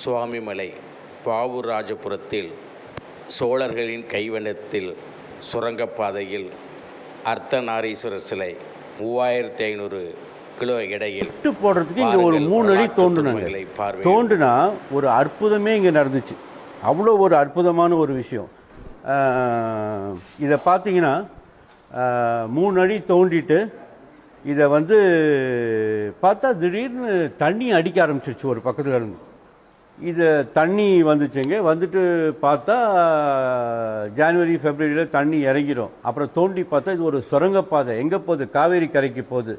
சுவாமிமலை பாவுராஜபுரத்தில் சோழர்களின் கைவண்ணத்தில் சுரங்கப்பாதையில் அர்த்தநாரீஸ்வரர் சிலை மூவாயிரத்தி ஐநூறு கிலோ லிஃப்ட் போடுறதுக்கு இங்கே ஒரு மூணு அடி தோண்டுனாங்க. தோண்டுனா ஒரு அற்புதமே இங்கே நடந்துச்சு. அவ்வளோ ஒரு அற்புதமான ஒரு விஷயம். இதை பார்த்தீங்கன்னா மூணு அடி தோண்டிட்டு இதை வந்து பார்த்தா திடீர்னு தண்ணி அடிக்க ஆரம்பிச்சிருச்சு ஒரு பக்கத்துல இருந்து. இது தண்ணி வந்துச்சுங்க. வந்துட்டு பார்த்தா ஜனவரி ஃபெப்ரவரியில் தண்ணி இறங்கிடும் அப்புறம் தோண்டி பார்த்தா இது ஒரு சுரங்கப்பாதை. எங்கே போகுது? காவேரி கரைக்கு போகுது.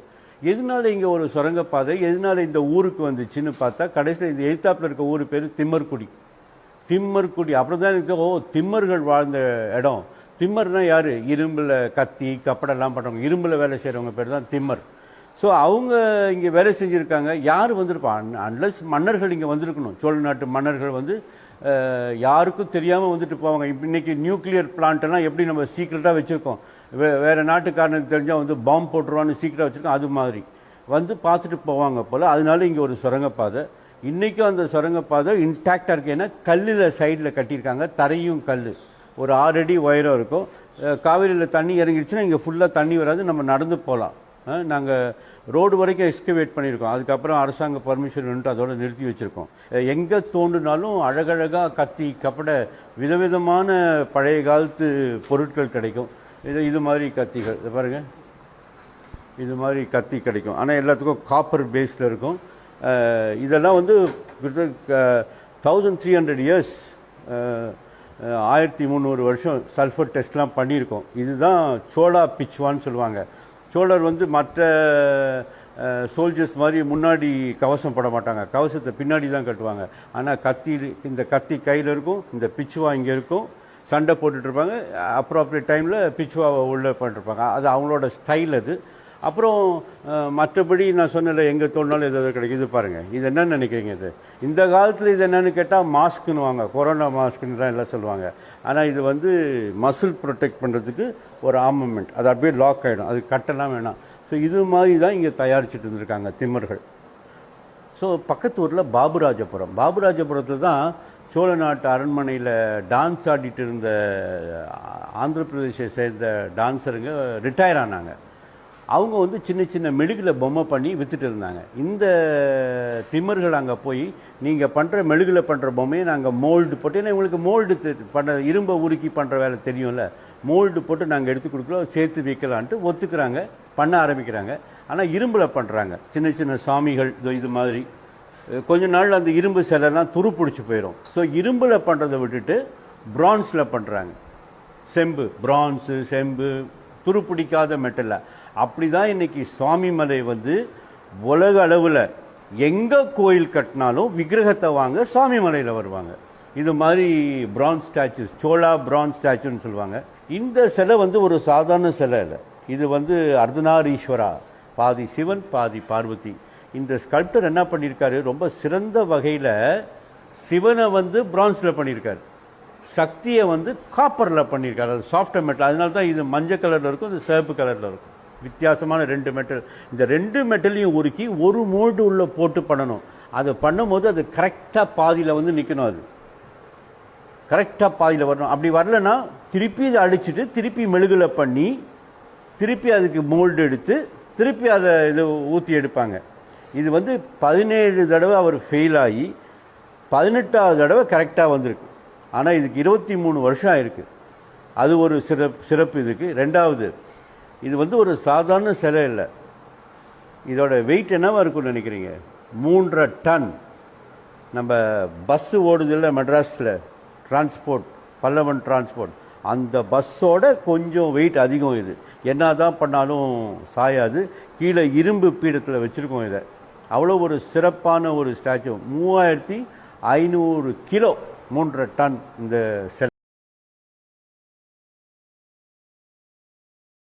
எதனால இங்கே ஒரு சுரங்கப்பாதை? எதனால இந்த ஊருக்கு வந்துச்சுன்னு பார்த்தா கடைசியில் இந்த எழுத்தாப்பில் இருக்க ஊர் பேர் திம்மர்குடி. திம்மர்குடி. அப்புறம் தான் எனக்கு ஓ திம்மர்கள் வாழ்ந்த இடம். திம்மர்னா யார்? இரும்பில் கத்தி கப்படெல்லாம் பண்ணுறவங்க இரும்பில் வேலை செய்கிறவங்க பேர் தான் திம்மர். ஸோ அவங்க இங்கே வேலை செஞ்சுருக்காங்க. யார் வந்திருப்பா? அன்லஸ் மன்னர்கள் இங்கே வந்திருக்கணும். சோழ நாட்டு மன்னர்கள் வந்து யாருக்கும் தெரியாமல் வந்துட்டு போவாங்க. இப்ப இன்னைக்கு நியூக்ளியர் பிளான்ட்டெல்லாம் எப்படி நம்ம சீக்கிரட்டாக வச்சுருக்கோம்? வே வேறு நாட்டுக்காரனுக்கு தெரிஞ்சால் வந்து பாம்பு போட்டுருவான்னு சீக்கிரட்டாக வச்சுருக்கோம். அது மாதிரி. வந்து பார்த்துட்டு போவாங்க போல். அதனால இங்கே ஒரு சுரங்கப்பாதை. இன்றைக்கும் அந்த சுரங்கப்பாதை இன்டாக்டாக இருக்குது ஏன்னா கல்லில் சைடில் கட்டியிருக்காங்க. தரையும் கல் ஒரு ஆறு அடி உயரம் இருக்கும். காவிரியில் தண்ணி இறங்கிடுச்சுன்னா இங்கே ஃபுல்லாக தண்ணி வராது. நம்ம நடந்து போகலாம் நாங்கள் ரோடு வரைக்கும் எக்ஸ்கவேட் பண்ணியிருக்கோம். அதுக்கப்புறம் அரசாங்க பர்மிஷன் வந்துட்டு அதோட நிறுத்தி வச்சுருக்கோம். எங்கே தோண்டினாலும் அழகழகாக கத்தி கப்பட விதவிதமான பழைய காலத்து பொருட்கள் கிடைக்கும். இது இது மாதிரி கத்திகள். பாருங்கள் இது மாதிரி கத்தி கிடைக்கும். ஆனால் எல்லாத்துக்கும் காப்பர் பேஸில் இருக்கும். இதெல்லாம் வந்து தௌசண்ட் த்ரீ ஹண்ட்ரட் இயர்ஸ் ஆயிரத்தி முந்நூறு வருஷம் சல்ஃபர் டெஸ்ட்லாம் பண்ணியிருக்கோம். இதுதான் சோலா பிச்சுவான்னு சொல்லுவாங்க. சோழர் வந்து மற்ற சோல்ஜர்ஸ் மாதிரி முன்னாடி கவசம் போட மாட்டாங்க. கவசத்தை பின்னாடி தான் கட்டுவாங்க. ஆனால் கத்தி இந்த கத்தி கையில் இருக்கும் இந்த பிச்சுவா இங்கே இருக்கும். சண்டை போட்டுட்ருப்பாங்க அப்ராப்ரியேட் டைமில் பிச்சுவாவை உள்ளே பண்ணிட்டுருப்பாங்க அது அவங்களோட ஸ்டைல் அது. அப்புறம் மற்றபடி நான் சொன்னல எங்கே தோணுனாலும் எதாவது கிடைக்குது பாருங்கள் இது என்னன்னு நினைக்கிறீங்க இது? இந்த காலத்தில் இது என்னென்னு கேட்டால் மாஸ்க்குன்னு வாங்க. கொரோனா மாஸ்க்குன்னு தான் எல்லாம் சொல்லுவாங்க. ஆனால் இது வந்து மசில் ப்ரொடெக்ட் பண்ணுறதுக்கு ஒரு ஆர்மமெண்ட் அது அப்படியே லாக் ஆகிடும் அது கட்டெல்லாம் வேணாம். ஸோ இது மாதிரி தான் இங்கே தயாரிச்சுட்டு இருந்திருக்காங்க திம்மர்கள். ஸோ பக்கத்து ஊரில் பாபுராஜபுரம். பாபுராஜபுரத்தில் தான் சோழ நாட்டு அரண்மனையில் டான்ஸ் ஆடிட்டு இருந்த ஆந்திர பிரதேசை சேர்ந்த டான்ஸருங்க ரிட்டையர் ஆனாங்க. அவங்க வந்து சின்ன சின்ன மெழுகில் பொம்மை பண்ணி விற்றுட்டு இருந்தாங்க. இந்த திமர்கள் அங்கே போய் நீங்கள் பண்ணுற மெழுகில் பண்ணுற பொம்மையை நாங்கள் மோல்டு போட்டு ஏன்னா இவங்களுக்கு மோல்டு பண்ண இரும்பை உருக்கி பண்ணுற வேலை தெரியும்ல. மோல்டு போட்டு நாங்கள் எடுத்து கொடுக்குறோம் சேர்த்து வைக்கலான்ட்டு ஒத்துக்கிறாங்க பண்ண ஆரம்பிக்கிறாங்க. ஆனால் இரும்பில் பண்ணுறாங்க சின்ன சின்ன சாமிகள் இதோ இது மாதிரி. கொஞ்ச நாள் அந்த இரும்பு சிலைலாம் துரு பிடிச்சி போயிடும் ஸோ இரும்பில் பண்ணுறதை விட்டுட்டு பிரான்ஸில் பண்ணுறாங்க செம்பு பிரான்ஸு செம்பு துரு பிடிக்காத மெட்டலில் அப்படி தான் இன்னைக்கு சுவாமிமலை வந்து உலக அளவில் எங்கே கோயில் கட்டினாலும் விக்கிரகத்தை வாங்க சுவாமிமலையில் வருவாங்க. இது மாதிரி பிரான்ஸ் ஸ்டாச்சுஸ் சோழா பிரான்ஸ் ஸ்டாச்சுன்னு சொல்லுவாங்க. இந்த சிலை வந்து ஒரு சாதாரண சிலை இல்லை. இது வந்து அர்த்தநாரீஸ்வரா பாதி சிவன் பாதி பார்வதி. இந்த ஸ்கல்ப்டர் என்ன பண்ணியிருக்காரு ரொம்ப சிறந்த வகையில் சிவனை வந்து பிரான்ஸில் பண்ணியிருக்காரு சக்தியை வந்து காப்பரில் பண்ணியிருக்காரு அது சாஃப்ட் மெட்டல் அதனால தான் இது மஞ்சள் கலரில் இருக்கும் இது சிவப்பு கலரில் இருக்கும். வித்தியாசமான ரெண்டு மெட்டல் இந்த ரெண்டு மெட்டலையும் உருக்கி ஒரு மோல்டு உள்ளே போட்டு பண்ணணும். அதை பண்ணும்போது அது கரெக்டாக பாதியில் வந்து நிற்கணும் அது. கரெக்டாக பாதியில் வரணும். அப்படி வரலன்னா திருப்பி இதை அடிச்சுட்டு திருப்பி மெழுகில் பண்ணி திருப்பி அதுக்கு மோல்டு எடுத்து திருப்பி அதை இது ஊற்றி எடுப்பாங்க. இது வந்து பதினேழு தடவை அவர் ஃபெயில் ஆகி பதினெட்டாவது தடவை கரெக்டாக வந்திருக்கு. ஆனால் இதுக்கு இருபத்தி மூணு வருஷம் ஆயிருக்கு. அது ஒரு சிறப்பு சிறப்பு இதுக்கு. ரெண்டாவது இது வந்து ஒரு சாதாரண சிலை இல்லை. இதோட வெயிட் என்னவா இருக்கும்னு நினைக்கிறீங்க? மூன்றரை டன். நம்ம பஸ்ஸு ஓடுதில்ல மெட்ராஸில்? டிரான்ஸ்போர்ட் பல்லவன் டிரான்ஸ்போர்ட் அந்த பஸ்ஸோட கொஞ்சம் வெயிட் அதிகம் இது. என்ன தான் பண்ணாலும் சாயாது. கீழே இரும்பு பீடத்தில் வச்சுருக்கோம் இதை. அவ்வளோ ஒரு சிறப்பான ஒரு ஸ்டாச்சு மூவாயிரத்தி ஐநூறு கிலோ மூன்றரை டன் இந்த செல்.